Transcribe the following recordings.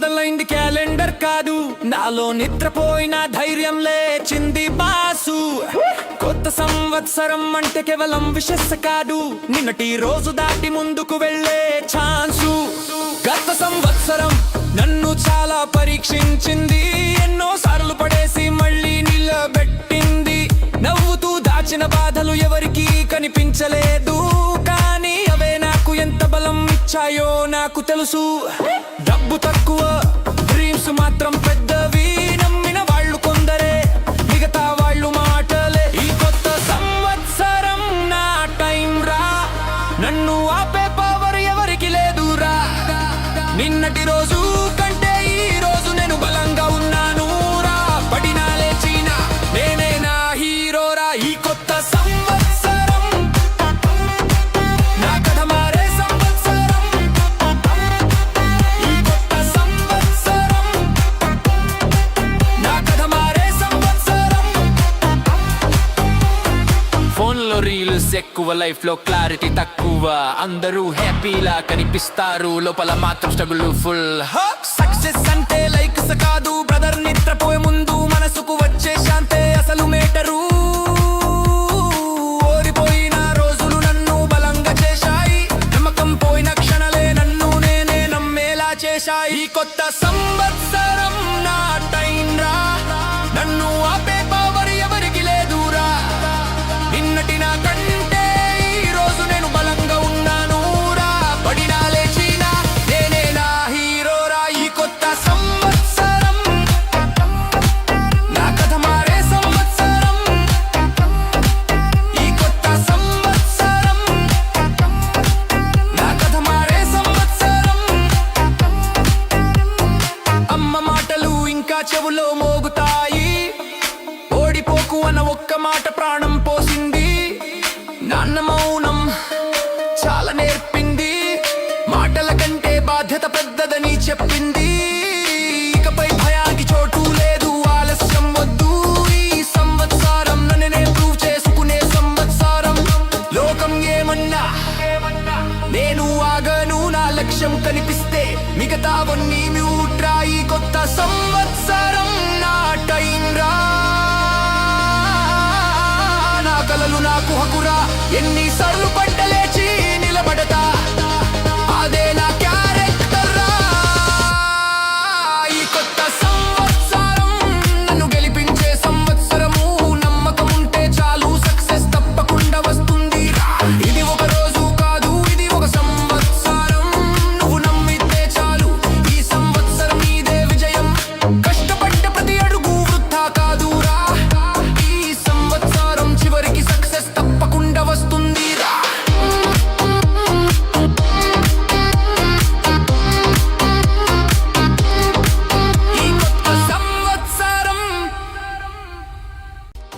మొదలైంది క్యాలెండర్ కాదు. నాలో నిద్రపోయిన ధైర్యం లేచింది బాసు. కొత్త సంవత్సరం అంటే కేవలం విశస్స కాదు. నిన్నటి రోజు దాటి ముందుకు వెళ్ళే ఛాన్సు. గత సంవత్సరం నన్ను చాలా పరీక్షించింది. ఎన్నో సార్లు పడేసి మళ్ళీ నిలబెట్టింది. నవ్వుతూ దాచిన బాధలు ఎవరికీ కనిపించలేదు. కానీ అవే ఎంత బలం ఇచ్చాయో నాకు తెలుసు. డబ్బు తక్కువ డ్రీమ్స్ మాత్రం పెద్దవి. నమ్మిన వాళ్ళు కొందరే మిగతా వాళ్ళు మాటలే. ఈ కొత్త సంవత్సరం నా టైం రా. నన్ను ఆపే పవర్ ఎవరికి లేదురా నిన్నటి రోజు కంటే ఈ రోజు నేను బలంగా ఉన్నాను రా. పడినా లేచినా నేనే నా హీరోరా ఈ కొత్త సంవత్సరం ఎక్కువ లైఫ్లో క్లారిటీ తక్కువ. అందరూ హ్యాపీలా కనిపిస్తారు. లోపల మాత్రం స్ట్రగుల్ ఫుల్ సక్సెస్ అంటే లైక్స్ కాదు. బ్రదర్ నిద్రపోయే ముందు మనసుకు వచ్చే శాంతే అసలు మేటరు ఓడిపోయిన రోజులు నన్ను బలంగా చేశాయి. నమ్మకం పోయిన క్షణలే నన్ను నేనే నమ్మేలా చేశాయి. కొత్త సంవత్సరం నా టైం రా. నన్ను ఆపే కుహకురా ఎన్నిసార్లు పడ్డలేచి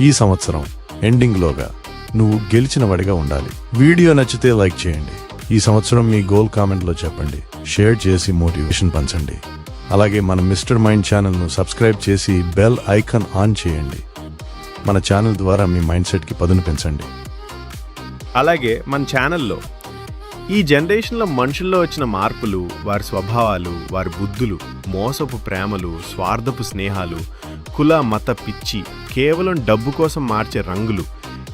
ఈ సంవత్సరం ఎండింగ్లోగా నువ్వు గెలిచిన వాడిగా ఉండాలి. వీడియో నచ్చితే లైక్ చేయండి. ఈ సంవత్సరం మీ గోల్ కామెంట్లో చెప్పండి. షేర్ చేసి మోటివేషన్ పంచండి. అలాగే మన మిస్టర్ మైండ్ ఛానల్ను సబ్స్క్రైబ్ చేసి బెల్ ఐకాన్ ఆన్ చేయండి. మన ఛానల్ ద్వారా మీ మైండ్ సెట్కి పదును పెంచండి. అలాగే మన ఛానల్లో ఈ జనరేషన్లో మనుషుల్లో వచ్చిన మార్పులు వారి స్వభావాలు వారి బుద్ధులు మోసపు ప్రేమలు స్వార్థపు స్నేహాలు కుల మత పిచ్చి కేవలం డబ్బు కోసం మార్చే రంగులు.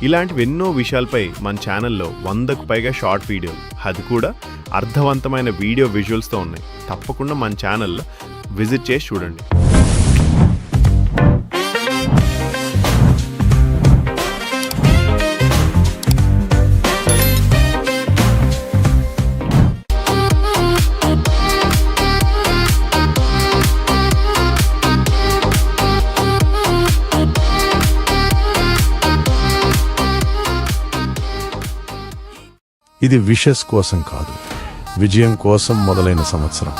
ఇలాంటివి ఎన్నో విషయాలపై మన ఛానల్లో వందకు పైగా షార్ట్ వీడియోలు. అది కూడా అర్థవంతమైన వీడియో విజువల్స్తో ఉన్నాయి. తప్పకుండా మన ఛానల్లో విజిట్ చేసి చూడండి. ఇది విషస్ కోసం కాదు. విజయం కోసం మొదలైన సంవత్సరం.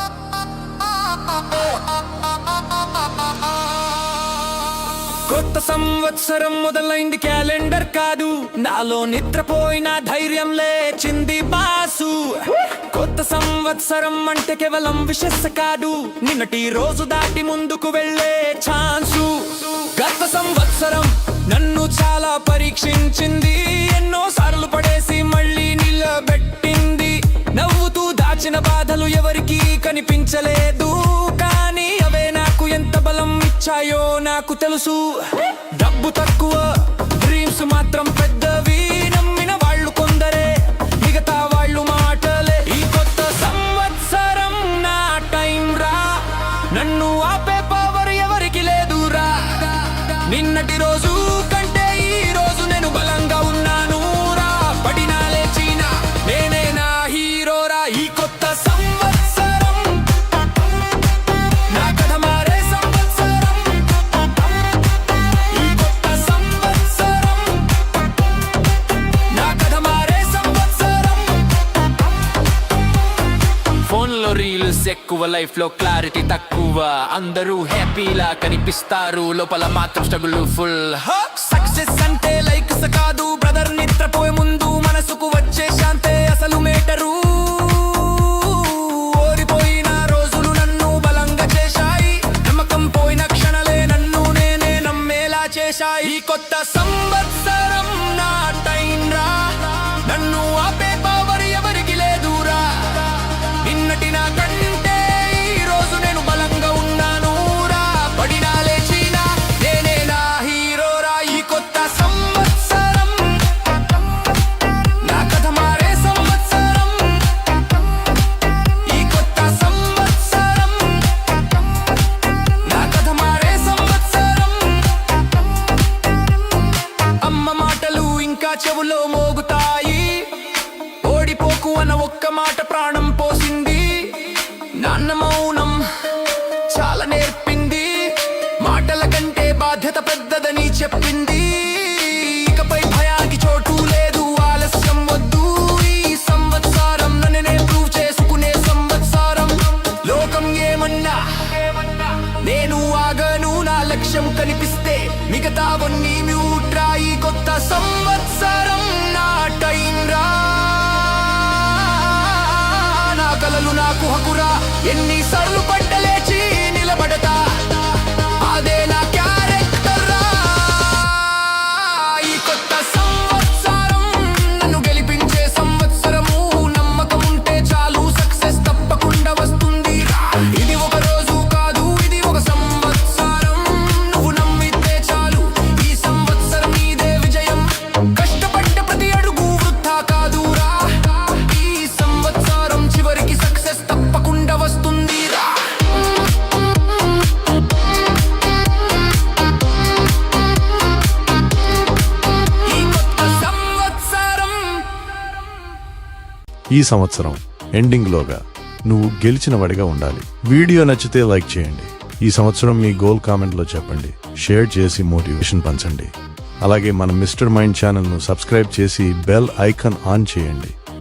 కొత్త సంవత్సరం మొదలైంది క్యాలెండర్ కాదు. నాలో నిద్రపోయిన ధైర్యం లేచింది బాసు. కొత్త సంవత్సరం అంటే కేవలం విశస్స కాదు. నిన్నటి రోజు దాటి ముందుకు వెళ్ళే ఛాన్సు. గత సంవత్సరం నన్ను చాలా పరీక్షించింది. ఎన్నో సార్లు పడేసి నిలబెట్టింది నవ్వుతూ దాచిన బాధలు ఎవరికీ కనిపించలేదు. కానీ అవే నాకు ఎంత బలం ఇచ్చాయో నాకు తెలుసు. డబ్బు తక్కువ డ్రీమ్స్ మాత్రం పెద్దవి. ఎక్కువ లైఫ్లో క్లారిటీ తక్కువ. అందరూ హ్యాపీలా కనిపిస్తారు. లోపల మాత్రం స్ట్రగుల్ ఫుల్ సక్సెస్ అంటే లైక్స్ కాదు. బ్రదర్ నిద్రపోయే ముందు మనసుకు వచ్చే శాంతే అసలు మేటరు ఓడిపోయిన రోజులు నన్ను బలంగా చేశాయి. నమ్మకం పోయిన క్షణలే నన్ను నేనే నమ్మేలా చేశాయి. కొత్త సంవత్సరం ఈ సంవత్సరం ఎండింగ్లోగా నువ్వు గెలిచిన వాడిగా ఉండాలి. వీడియో నచ్చితే లైక్ చేయండి. ఈ సంవత్సరం మీ గోల్ కామెంట్లో చెప్పండి. షేర్ చేసి మోటివేషన్ పంచండి. అలాగే మన మిస్టర్ మైండ్ ఛానల్ను సబ్స్క్రైబ్ చేసి బెల్ ఐకాన్ ఆన్ చేయండి.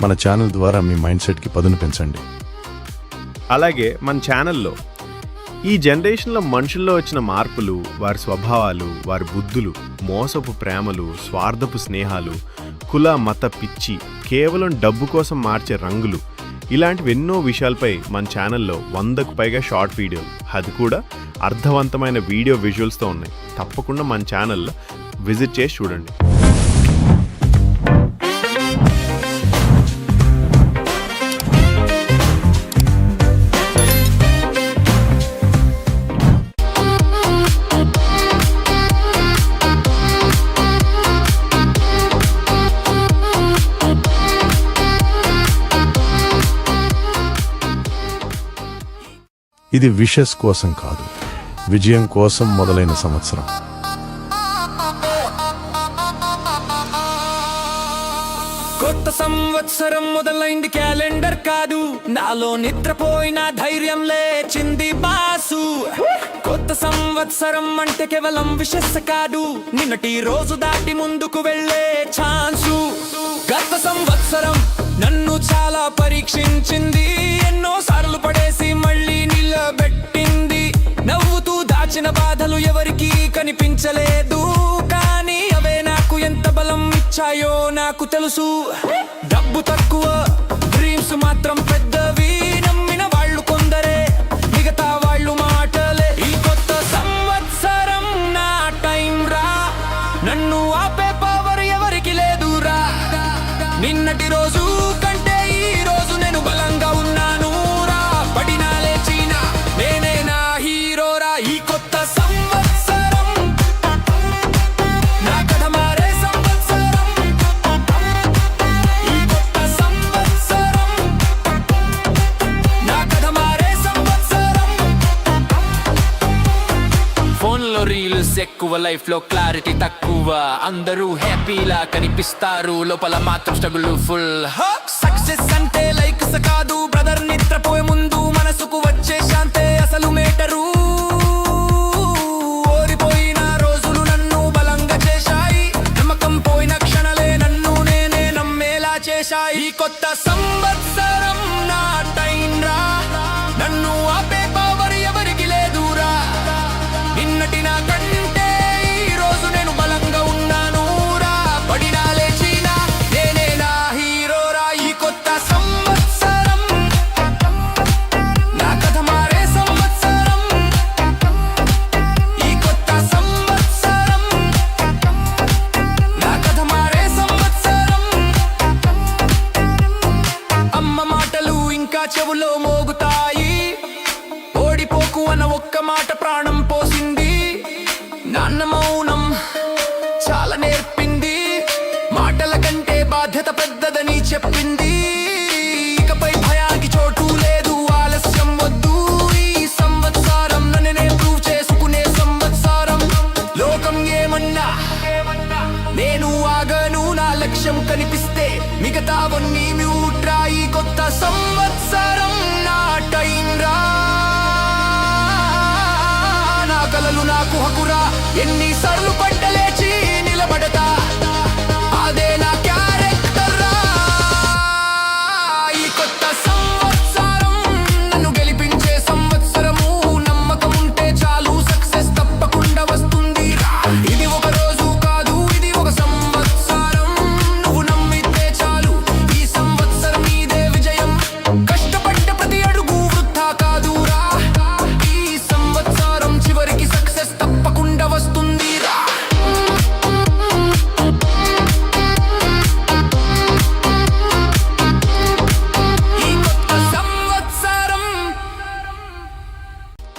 మన ఛానల్ ద్వారా మీ మైండ్ సెట్కి పదును పెంచండి. అలాగే మన ఛానల్లో ఈ జనరేషన్లో మనుషుల్లో వచ్చిన మార్పులు వారి స్వభావాలు వారి బుద్ధులు మోసపు ప్రేమలు స్వార్థపు స్నేహాలు కుల మత పిచ్చి కేవలం డబ్బు కోసం మార్చే రంగులు. ఇలాంటివెన్నో విషయాలపై మన ఛానల్లో వందకు పైగా షార్ట్ వీడియోలు. అది కూడా అర్థవంతమైన వీడియో విజువల్స్తో ఉన్నాయి. తప్పకుండా మన ఛానల్లో విజిట్ చేసి చూడండి. ఇది విషెస్ కోసం కాదు విజయం కోసం మొదలైన సంవత్సరం. కొత్త సంవత్సరం మొదలైంది క్యాలెండర్ కాదు నాలో నిద్రపోయిన ధైర్యం లేచింది బాసు. కొత్త సంవత్సరం అంటే కేవలం విశేష కాదు నిన్నటి రోజు దాటి ముందుకు వెళ్ళే ఛాన్సు. గత సంవత్సరం నన్ను చాలా పరీక్షించింది ఎన్నో సార్లు పడేసి బాధలు కనిపించలేదు. కానీ అవే నాకు ఎంత బలం ఇచ్చాయో నాకు తెలుసు. డబ్బు తక్కువ డ్రీమ్స్ మాత్రం పెద్ద ఎక్కువ లైఫ్లో క్లారిటీ తక్కువ. అందరూ హ్యాపీలా కనిపిస్తారు. లోపల మాత్రం స్ట్రగుల్ ఫుల్ సక్సెస్ అంటే లైక్స్ కాదు. బ్రదర్ నిద్రపోయే ముందు మనసుకు వచ్చే శాంతే. అసలు మేటరు చెవులో మోగుతాయి. ఓడిపోకు అన్న ఒక్క మాట ప్రాణం పోసింది. నాన్న మౌనం చాలా నేర్పింది. మాటల కంటే బాధ్యత పెద్దదని చెప్పింది.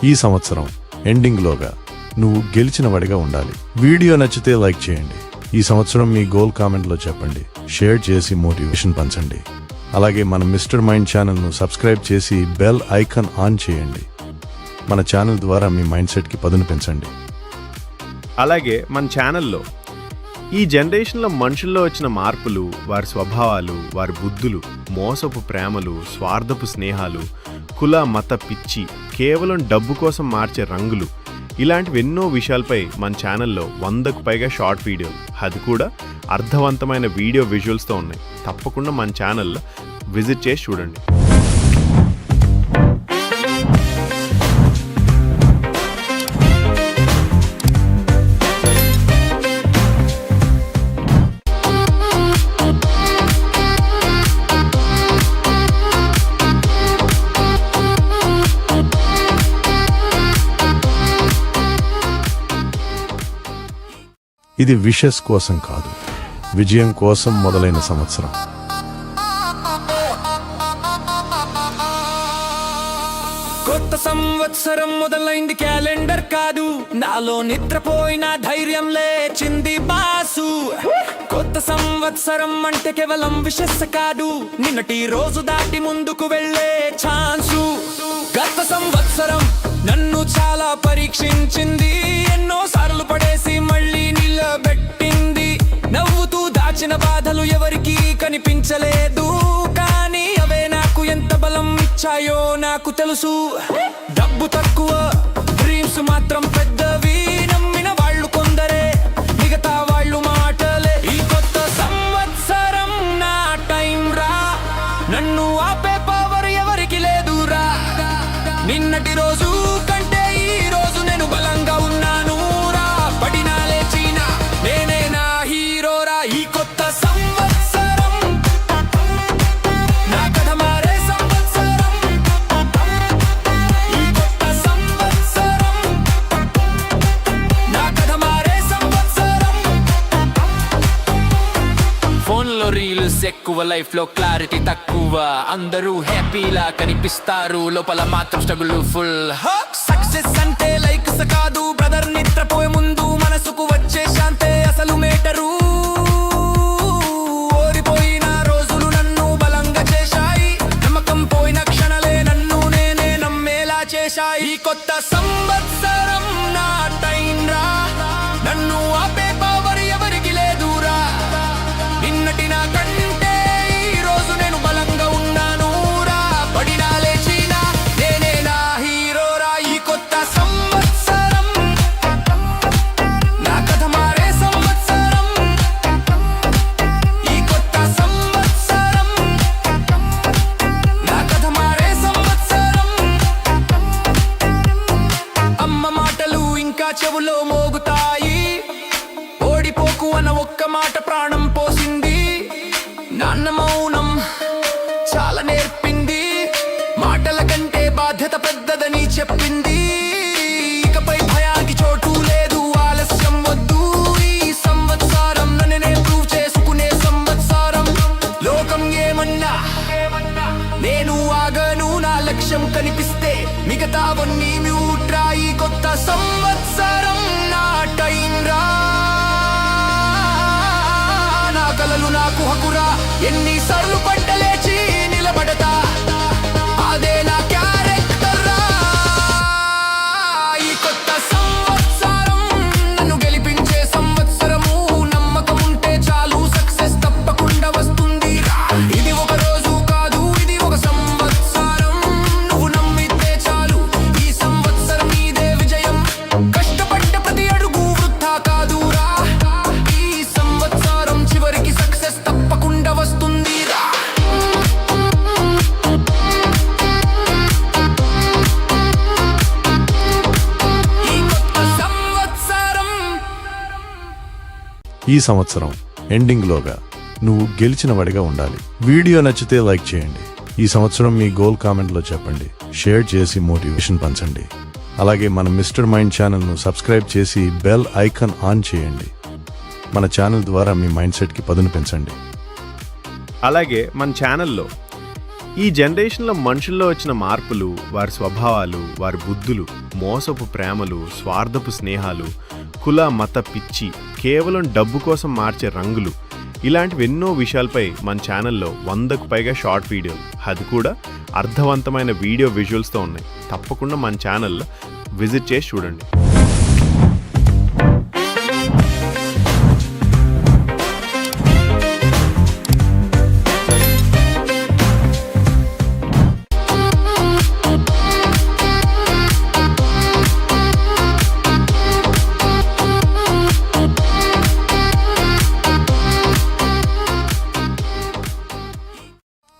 ఈ సంవత్సరం ఎండింగ్లోగా నువ్వు గెలిచిన వాడిగా ఉండాలి. వీడియో నచ్చితే లైక్ చేయండి. ఈ సంవత్సరం మీ గోల్ కామెంట్లో చెప్పండి. షేర్ చేసి మోటివేషన్ పంచండి. అలాగే మన మిస్టర్ మైండ్ ఛానల్ను సబ్స్క్రైబ్ చేసి బెల్ ఐకాన్ ఆన్ చేయండి. మన ఛానల్ ద్వారా మీ మైండ్ సెట్కి పదును పెంచండి. అలాగే మన ఛానల్లో ఈ జనరేషన్లో మనుషుల్లో వచ్చిన మార్పులు వారి స్వభావాలు వారి బుద్ధులు మోసపు ప్రేమలు స్వార్థపు స్నేహాలు కుల మత పిచ్చి కేవలం డబ్బు కోసం మార్చే రంగులు ఇలాంటివి ఎన్నో విషయాలపై మన ఛానల్లో వందకు పైగా షార్ట్ వీడియోలు. అది కూడా అర్థవంతమైన వీడియో విజువల్స్తో ఉన్నాయి. తప్పకుండా మన ఛానల్లో విజిట్ చేసి చూడండి. ఇది విషెస్ కోసం కాదు విజయం కోసం మొదలైన సంవత్సరం. కొత్త సంవత్సరం మొదలైంది క్యాలెండర్ కాదు నాలో నిద్రపోయిన ధైర్యం లేచింది బాసు. కొత్త సంవత్సరం అంటే కేవలం విశస్స కాదు నిన్నటి రోజు దాటి ముందుకు వెళ్ళే ఛాన్సు. గత సంవత్సరం నన్ను చాలా పరీక్షించింది ఎన్నో సార్లు పడేసి మళ్ళీ నిలబెట్టింది నవ్వుతూ దాచిన బాధలు ఎవరికీ కనిపించలేదు. కానీ అవే నాకు ఎంత బలం ఇచ్చాయో నాకు తెలుసు. డబ్బు తక్కువ డ్రీమ్స్ మాత్రం పెద్దవి. ఎక్కువ లైఫ్లో క్లారిటీ తక్కువ. అందరూ హ్యాపీలా కనిపిస్తారు. లోపల మాత్రం స్ట్రగుల్ ఫుల్ సక్సెస్ అంటే లైక్స్ కాదు. బ్రదర్ నిద్రపోయే ముందు మనసుకు వచ్చే శాంతే అసలు మేటరు ఓడిపోయిన రోజులు నన్ను బలంగా చేశాయి. నమ్మకం పోయిన క్షణలే నన్ను నేనే నమ్మేలా చేశాయి. కొత్త ఎన్నిసార్లు పడి ఈ సంవత్సరం ఎండింగ్లోగా నువ్వు గెలిచిన వాడిగా ఉండాలి. వీడియో నచ్చితే లైక్ చేయండి. ఈ సంవత్సరం మీ గోల్ కామెంట్లో చెప్పండి. షేర్ చేసి మోటివేషన్ పంచండి. అలాగే మన మిస్టర్ మైండ్ ఛానల్ను సబ్స్క్రైబ్ చేసి బెల్ ఐకాన్ ఆన్ చేయండి. మన ఛానల్ ద్వారా మీ మైండ్ సెట్కి పదును పెంచండి. అలాగే మన ఛానల్లో ఈ జనరేషన్లో మనుషుల్లో వచ్చిన మార్పులు వారి స్వభావాలు వారి బుద్ధులు మోసపు ప్రేమలు స్వార్థపు స్నేహాలు కుల మత పిచ్చి కేవలం డబ్బు కోసం మార్చే రంగులు. ఇలాంటివి ఎన్నో విషయాలపై మన ఛానల్లో వందకు పైగా షార్ట్ వీడియోలు. అది కూడా అర్థవంతమైన వీడియో విజువల్స్తో ఉన్నాయి. తప్పకుండా మన ఛానల్లో విజిట్ చేసి చూడండి.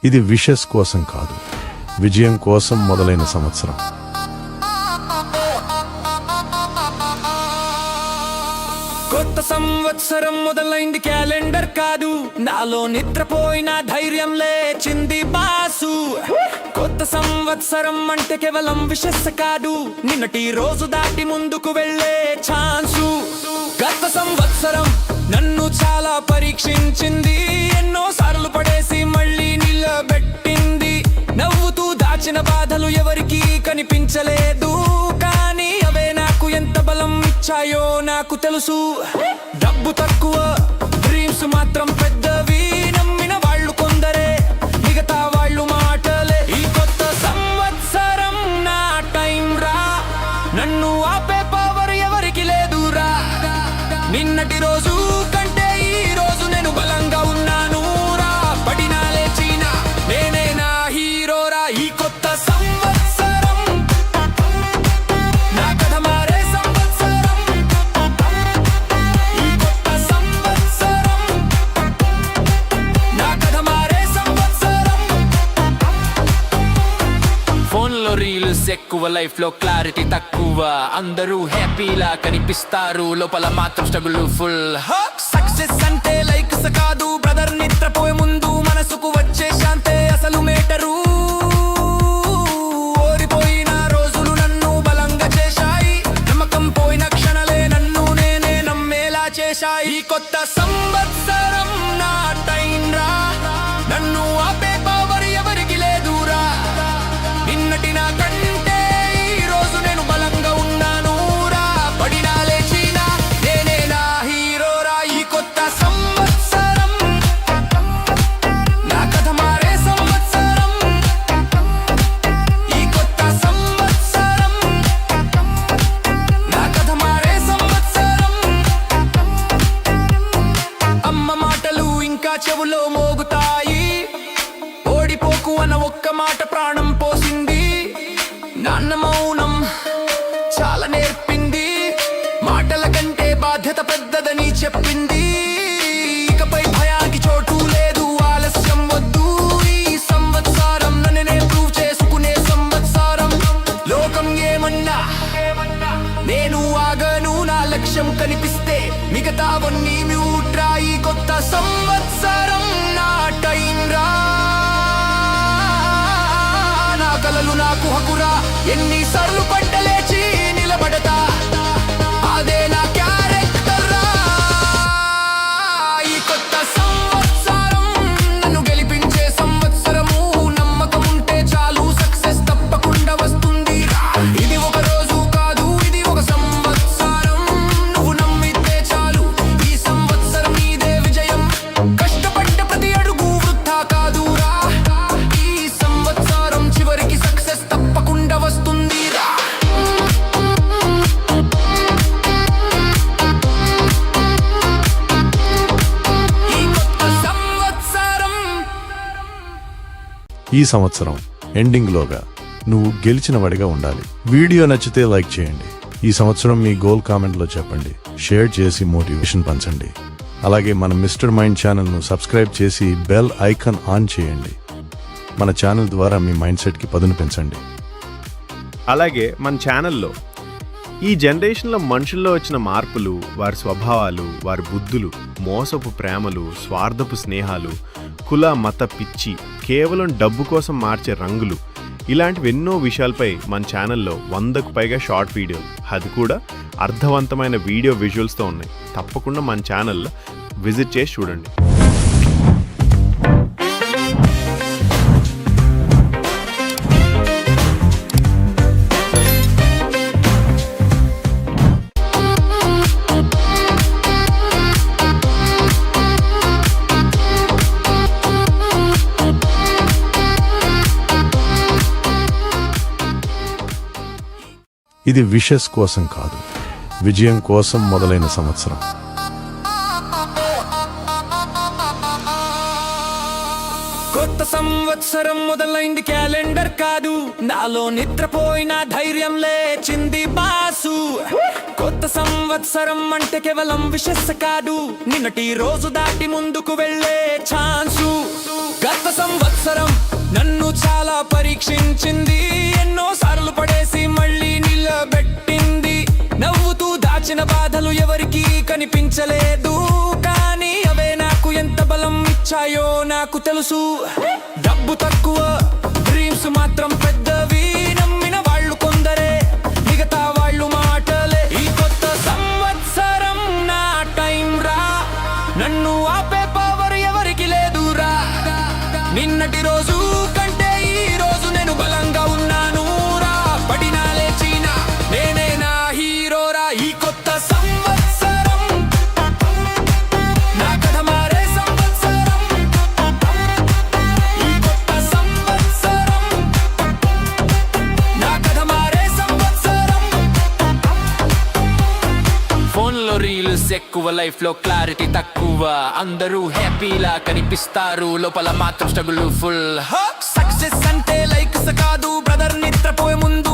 ఇది విషెస్ కోసం కాదు. విజయం కోసం మొదలైన సంవత్సరం. కొత్త సంవత్సరం మొదలైంది క్యాలెండర్ కాదు. నాలో నిద్రపోయిన ధైర్యం లేచింది బాసు. కొత్త సంవత్సరం అంటే కేవలం విశస్స కాదు. నిన్నటి రోజు దాటి ముందుకు వెళ్ళే ఛాన్సు. గత సంవత్సరం నన్ను చాలా పరీక్షించింది. ఎన్నో సార్లు పడేసి మళ్ళీ దాచిన బాధలు ఎవరికీ కనిపించలేదు. కానీ అవే నాకు ఎంత బలం ఇచ్చాయో నాకు తెలుసు. డబ్బు తక్కువ డ్రీమ్స్ మాత్రం పెద్దవి. లైఫ్లో క్లారిటీ తక్కువ. అందరూ హ్యాపీలా కనిపిస్తారు. లోపల మాత్రం స్ట్రగుల్ ఫుల్ సక్సెస్ అంటే లైక్స్ కాదు. బ్రదర్ నిద్రపోయే ముందు మనసుకు వచ్చే శాంతే అసలు మేటరు ఓడిపోయిన రోజులు నన్ను బలంగా చేశాయి. నమ్మకం పోయిన క్షణలే నన్ను నేనే నమ్మేలా చేశాయి. ఈ కొత్త సంవత్సరం నా టైం రా నన్ను ఆపే రణంలో మోగుతాయి. ఓడిపోకు అన్న ఒక్క మాట ప్రాణం పోసింది. నాన్న మౌనం చాలా నేర్పింది. మాటల కంటే బాధ్యత పెద్దదని చెప్పింది. ఇకపై భయానికి చోటు లేదు ఆలస్యం చేసుకునే లోకం ఏమన్నా నేను ఆగను నా లక్ష్యం కనిపిస్తే మిగతావన్నీ ఈ సంవత్సరం ఎండింగ్లోగా నువ్వు గెలిచిన వాడిగా ఉండాలి. వీడియో నచ్చితే లైక్ చేయండి. ఈ సంవత్సరం మీ గోల్ కామెంట్లో చెప్పండి. షేర్ చేసి మోటివేషన్ పంచండి. అలాగే మన మిస్టర్ మైండ్ ఛానల్ను సబ్స్క్రైబ్ చేసి బెల్ ఐకాన్ ఆన్ చేయండి. మన ఛానల్ ద్వారా మీ మైండ్ సెట్కి పదును పెంచండి. అలాగే మన ఛానల్లో ఈ జనరేషన్లో మనుషుల్లో వచ్చిన మార్పులు వారి స్వభావాలు వారి బుద్ధులు మోసపు ప్రేమలు స్వార్థపు స్నేహాలు కుల మత పిచ్చి కేవలం డబ్బు కోసం మార్చే రంగులు ఇలాంటివి ఎన్నో విషయాలపై మన ఛానల్లో వందకు పైగా షార్ట్ వీడియోలు. అది కూడా అర్థవంతమైన వీడియో విజువల్స్తో ఉన్నాయి. తప్పకుండా మన ఛానల్ విజిట్ చేసి చూడండి. ఇది విషస్ కోసం కాదు. విజయం కోసం మొదలైన సంవత్సరం. కొత్త సంవత్సరం మొదలైంది క్యాలెండర్ కాదు. నాలో నిద్రపోయిన ధైర్యం లేచింది బాసు. కొత్త సంవత్సరం అంటే కేవలం విషస్ కాదు. నిన్నటి రోజు దాటి ముందుకు వెళ్ళే ఛాన్సు. గత సంవత్సరం నన్ను చాలా పరీక్షించింది. ఎన్నో దాచిన బాధలు ఎవరికీ కనిపించలేదు. కానీ అవే నాకు ఎంత బలం ఇచ్చాయో నాకు తెలుసు. డబ్బు తక్కువ డ్రీమ్స్ మాత్రం పెద్దవి. లైఫ్లో క్లారిటీ తక్కువ. అందరూ హ్యాపీలా కనిపిస్తారు. లోపల మాత్రం స్ట్రగుల్ ఫుల్ సక్సెస్ అంటే లైక్స్ కాదు. బ్రదర్ నిద్రపోయే ముందు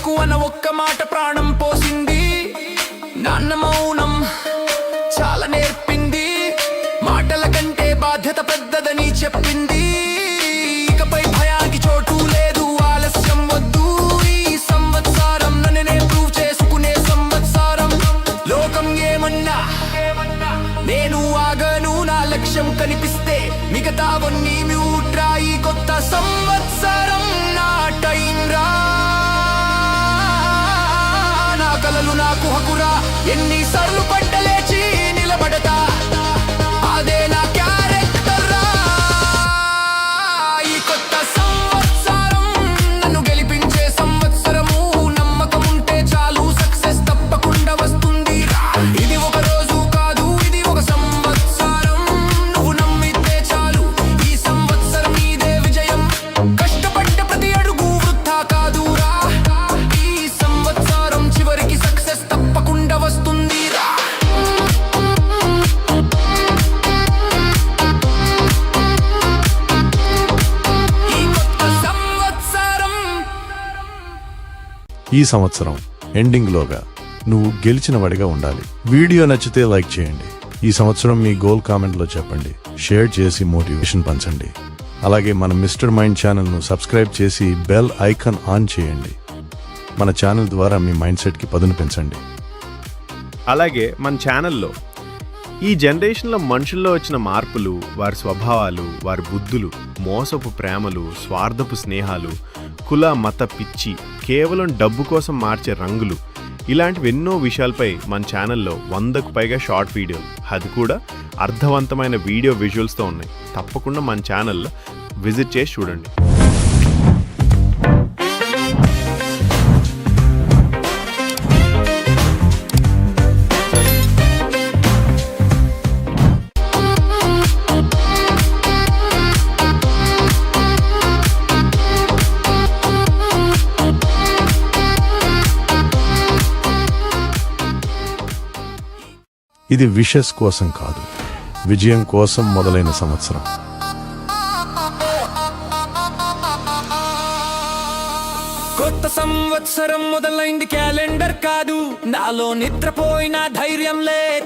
ఓడిపోకు అన్న ఒక్క మాట ప్రాణం పోసింది. నాన్న మౌనం చాలా నేర్పింది. మాటల కంటే బాధ్యత పెద్ద ఈ సంవత్సరం ఎండింగ్లోగా నువ్వు గెలిచిన వాడిగా ఉండాలి. వీడియో నచ్చితే లైక్ చేయండి. ఈ సంవత్సరం మీ గోల్ కామెంట్లో చెప్పండి. షేర్ చేసి మోటివేషన్ పంచండి. అలాగే మన మిస్టర్ మైండ్ ఛానల్ను సబ్స్క్రైబ్ చేసి బెల్ ఐకాన్ ఆన్ చేయండి. మన ఛానల్ ద్వారా మీ మైండ్ సెట్కి పదును పెంచండి. అలాగే మన ఛానల్లో ఈ జనరేషన్లో మనుషుల్లో వచ్చిన మార్పులు వారి స్వభావాలు వారి బుద్ధులు మోసపు ప్రేమలు స్వార్థపు స్నేహాలు కుల మత పిచ్చి కేవలం డబ్బు కోసం మార్చే రంగులు. ఇలాంటివి ఎన్నో విషయాలపై మన ఛానల్లో వందకు పైగా షార్ట్ వీడియోలు. అది కూడా అర్థవంతమైన వీడియో విజువల్స్తో ఉన్నాయి. తప్పకుండా మన ఛానల్లో విజిట్ చేసి చూడండి. ఇది విషెస్ కోసం కాదు. విజయం కోసం మొదలైన సంవత్సరం. కొత్త సంవత్సరం మొదలైంది క్యాలెండర్ కాదు. నాలో నిద్రపోయిన ధైర్యం లే